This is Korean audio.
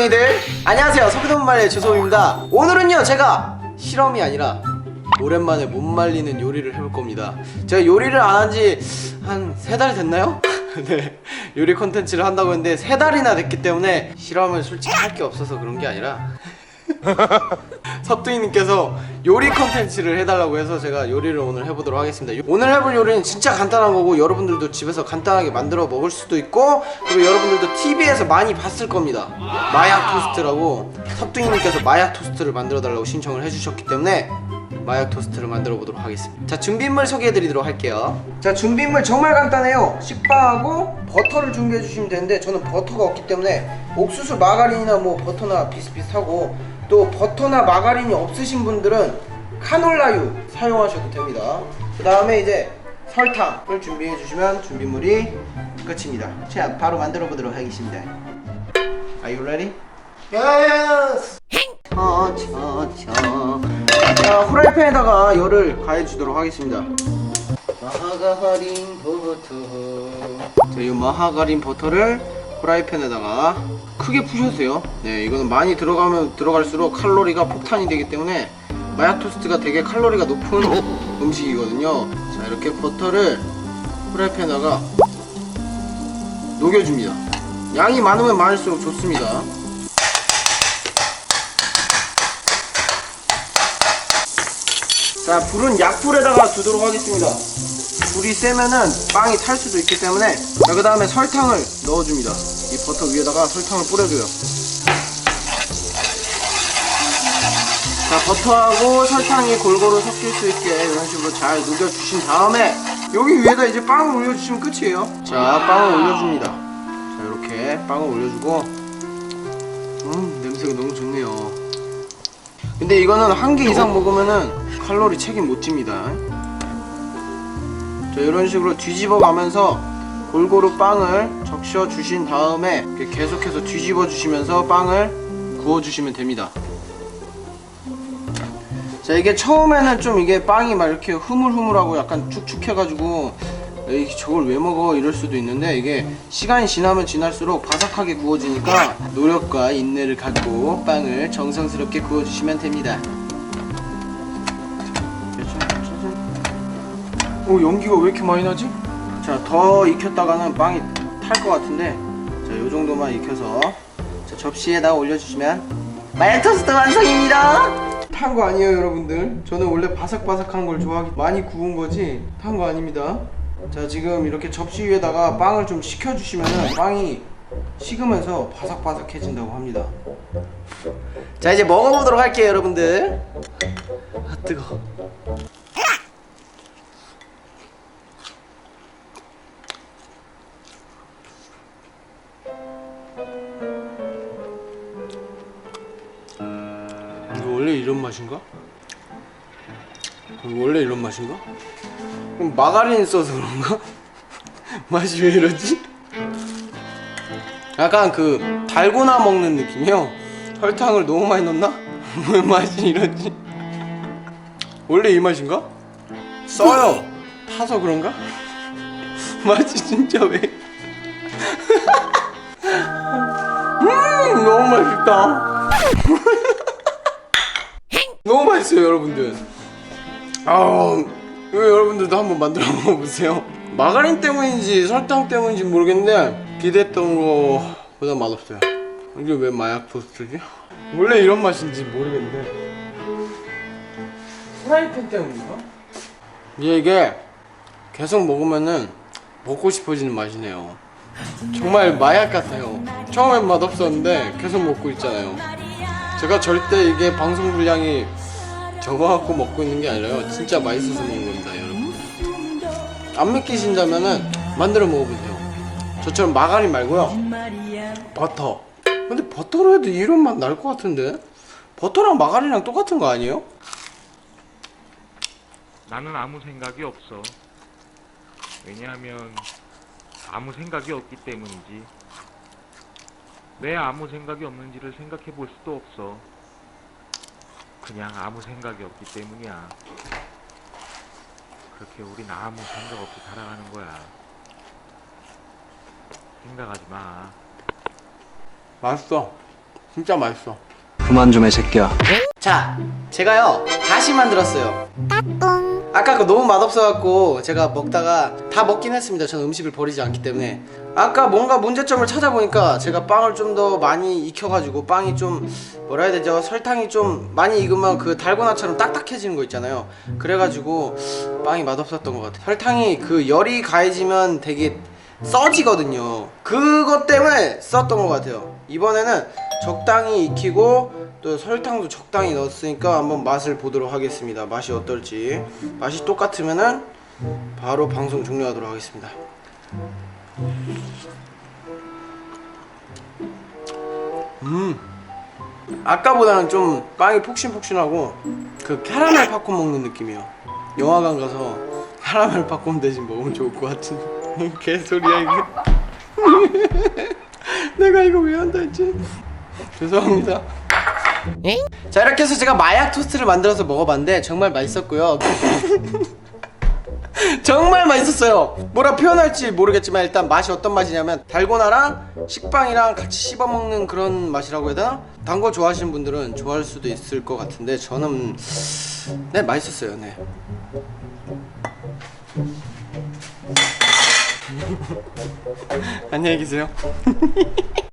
겁쟁이들 안녕하세요. 소비동말의 주소입니다. 오늘은요 제가 실험이 아니라 오랜만에 못 말리는 요리를 해볼 겁니다. 제가 요리를 안 한 지 한 세 달 됐나요? 네. 요리 콘텐츠를 한다고 했는데 세 달이나 됐기 때문에 실험을 솔직히 할 게 없어서 그런 게 아니라 섭두이님께서 요리 컨텐츠를 해달라고 해서 제가 요리를 오늘 해보도록 하겠습니다. 요- 오늘 해볼 요리는 진짜 간단한 거고 여러분들도 집에서 간단하게 만들어 먹을 수도 있고 그리고 여러분들도 TV에서 많이 봤을 겁니다. 마약 토스트라고 섭두이님께서 마약 토스트를 만들어 달라고 신청을 해주셨기 때문에 마약 토스트를 만들어 보도록 하겠습니다. 자 준비물 소개해 드리도록 할게요. 자 준비물 정말 간단해요. 식빵하고 버터를 준비해 주시면 되는데 저는 버터가 없기 때문에 옥수수 마가린이나 뭐 버터나 비슷비슷하고 또 버터나 마가린이 없으신 분들은 카놀라유 사용하셔도 됩니다. 그 다음에 이제 설탕을 준비해 주시면 준비물이 끝입니다. 자 바로 만들어 보도록 하겠습니다. Are you ready? Yes! 자 후라이팬에다가 열을 가해 주도록 하겠습니다. 마하가린 버터 자, 이 마하가린 버터를 후라이팬에다가 크게 푸셔주세요. 네 이거는 많이 들어가면 들어갈수록 칼로리가 폭탄이 되기 때문에 마약 토스트가 되게 칼로리가 높은 음식이거든요. 자 이렇게 버터를 후라이팬에다가 녹여줍니다. 양이 많으면 많을수록 좋습니다. 자 불은 약불에다가 두도록 하겠습니다 불이 세면은 빵이 탈 수도 있기 때문에 자 그 다음에 설탕을 넣어줍니다. 이 버터 위에다가 설탕을 뿌려줘요. 자 버터하고 설탕이 골고루 섞일 수 있게 이런 식으로 잘 녹여주신 다음에 여기 위에다 이제 빵을 올려주시면 끝이에요. 자 빵을 올려줍니다. 자 이렇게 빵을 올려주고. 음 냄새가 너무 좋네요. 근데 이거는 한 개 이상 먹으면은 칼로리 책임 못 집니다. 자, 이런 식으로 뒤집어 가면서 골고루 빵을 적셔 주신 다음에 계속해서 뒤집어 주시면서 빵을 구워 주시면 됩니다. 자, 이게 처음에는 좀 이게 빵이 막 이렇게 흐물흐물하고 약간 축축해가지고 저걸 왜 먹어 이럴 수도 있는데 이게 시간이 지나면 지날수록 바삭하게 구워지니까 노력과 인내를 갖고 빵을 정성스럽게 구워주시면 됩니다. 오 연기가 왜 이렇게 많이 나지? 자 더 익혔다가는 빵이 탈 것 같은데 자 요 정도만 익혀서 자, 접시에다 올려주시면 마약 토스트 완성입니다. 탄 거 아니에요 여러분들? 저는 원래 바삭바삭한 걸 좋아하기 많이 구운 거지? 탄 거 아닙니다. 자 지금 이렇게 접시 위에다가 빵을 좀 식혀주시면 빵이 식으면서 바삭바삭해진다고 합니다. 자 이제 먹어보도록 할게요 여러분들. 아 뜨거 이런 맛인가? 원래 이런 맛인가? 그럼 마가린 써서 그런가? 맛이 왜 이러지? 약간 그 달고나 먹는 느낌이요. 설탕을 너무 많이 넣나? 왜 맛이 이러지? 원래 이 맛인가? 써요. 타서 그런가? 맛이 진짜 왜? 음 너무 맛있다. 너무 맛있어요 여러분들. 아, 여러분들도 한번 만들어 먹어보세요. 마가린 때문인지 설탕 때문인지 모르겠는데 기대했던 거보다 맛없어요. 이게 왜 마약 토스트지? 원래 이런 맛인지 모르겠는데 프라이팬 때문인가? 이게 계속 먹으면은 먹고 싶어지는 맛이네요. 정말 마약 같아요. 처음엔 맛없었는데 계속 먹고 있잖아요. 제가 절대 이게 방송 분량이 적어갖고 먹고 있는 게 아니라요. 진짜 맛있어서 먹는 겁니다, 여러분. 안 믿기신다면은 만들어 먹어보세요. 저처럼 마가린 말고요. 버터. 근데 버터로 해도 이런 맛 날 것 같은데? 버터랑 마가린이랑 똑같은 거 아니에요? 나는 아무 생각이 없어. 왜냐하면 아무 생각이 없기 때문이지. 왜 아무 생각이 없는지를 생각해 볼 수도 없어. 그냥 아무 생각이 없기 때문이야. 그렇게 우린 아무 생각 없이 살아가는 거야. 생각하지 마. 맛있어. 진짜 맛있어. 그만 좀 해 새끼야 자, 제가요 다시 만들었어요. 아까 그 너무 맛없어갖고 제가 먹다가 다 먹긴 했습니다. 저는 음식을 버리지 않기 때문에 아까 뭔가 문제점을 찾아보니까 제가 빵을 좀 더 많이 익혀가지고 빵이 좀 뭐라 해야 되죠? 설탕이 좀 많이 익으면 그 달고나처럼 딱딱해지는 거 있잖아요. 그래가지고 빵이 맛없었던 것 같아요. 설탕이 그 열이 가해지면 되게 써지거든요. 그것 때문에 썼던 것 같아요. 이번에는 적당히 익히고 또 설탕도 적당히 넣었으니까 한번 맛을 보도록 하겠습니다. 맛이 어떨지. 맛이 똑같으면은 바로 방송 종료하도록 하겠습니다. 음. 아까보다는 좀 빵이 폭신폭신하고 그 캐러멜 팝콘 먹는 느낌이에요. 영화관 가서 캐러멜 팝콘 대신 먹으면 좋을 것 같은 개소리야 이게. 내가 이거 왜 한다 했지? 죄송합니다. 자 이렇게 해서 제가 마약 토스트를 만들어서 먹어봤는데 정말 맛있었고요. 정말 맛있었어요. 뭐라 표현할지 모르겠지만 일단 맛이 어떤 맛이냐면 달고나랑 식빵이랑 같이 씹어 먹는 그런 맛이라고 해야 되나? 단 거 좋아하시는 분들은 좋아할 수도 있을 것 같은데 저는 네 맛있었어요. 네. 안녕히 계세요.